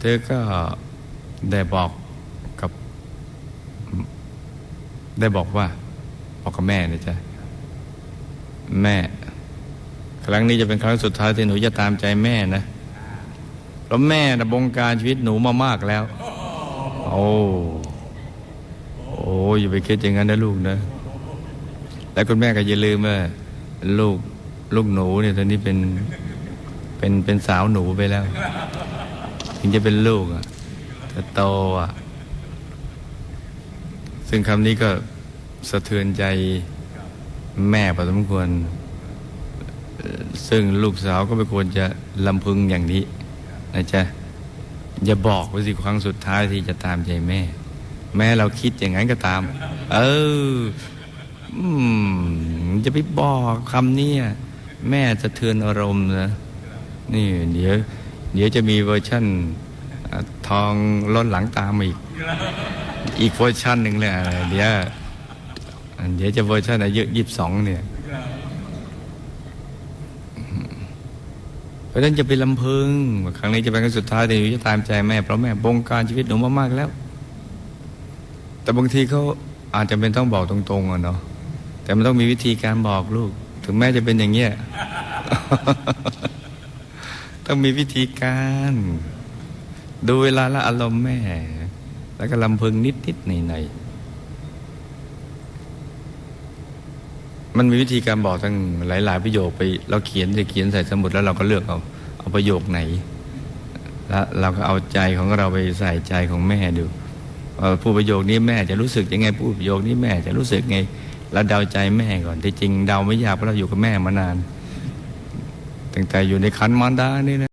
เธอก็ได้บอกกับได้บอกว่าบอกกับแม่นะจ๊ะแม่ ครั้งนี้จะเป็นครั้งสุดท้ายที่หนูจะตามใจแม่นะเพราะแม่นะบงการชีวิตหนูมามากแล้ว โอ้โอ้อย่าไปคิดอย่างนั้นนะลูกนะ แล้วคุณแม่ก็อย่าลืมว่าลูกลูกหนูเนี่ยตอนนี้เป็นเป็นเป็นสาวหนูไปแล้ว ถึงจะเป็นลูกอะแต่โตอะ ซึ่งคำนี้ก็สะเทือนใจแม่พอสมควร ซึ่งลูกสาวก็ไม่ควรจะลำพึงอย่างนี้นะจ๊ะอย่าบอกว่าสิครั้งสุดท้ายที่จะตามใจแม่ แม่เราคิดอย่างนั้นก็ตาม เอออืมจะไปบอกคำนี้อะแม่จะเทือนอารมณ์นะนี่ เดี๋ยว เดี๋ยวจะมีเวอร์ชั่นทองล้นหลังตามอีก อีกเวอร์ชันหนึ่งเลยอะเดี๋ยวเดี๋ยวจะเวอร์ชันอายุยี่สิบสองเนี่ย เพราะฉะนั้นจะไปลำพึง ครั้งนี้จะเป็นครั้งสุดท้ายที่หนูจะตามใจแม่ เพราะแม่บงการชีวิตหนูมามากแล้ว แต่บางทีเขาอาจจะเป็นต้องบอกตรงๆอะเนาะ แต่มันต้องมีวิธีการบอกลูก ถึงแม้จะเป็นอย่างเงี้ย ต้องมีวิธีการ ดูเวลาละอารมณ์แม่ แล้วก็ลำพึงนิดๆหน่อยๆมันมีวิธีการบอกทั้งหลาย ๆ ประโยคไป เราเขียนจะเขียนใส่สมุดแล้วเราก็เลือกเอาเอาประโยคไหน แล้วเราก็เอาใจของเราไปใส่ใจของแม่ดูเอ่อพูดประโยคนี้แม่จะรู้สึกยังไงพูดประโยคนี้แม่จะรู้สึกไงเราเดาใจแม่ก่อนที่จริงเดาไม่ยากเพราะเราอยู่กับแม่มานาน ตั้งแต่อยู่ในคันมารดานี่นะ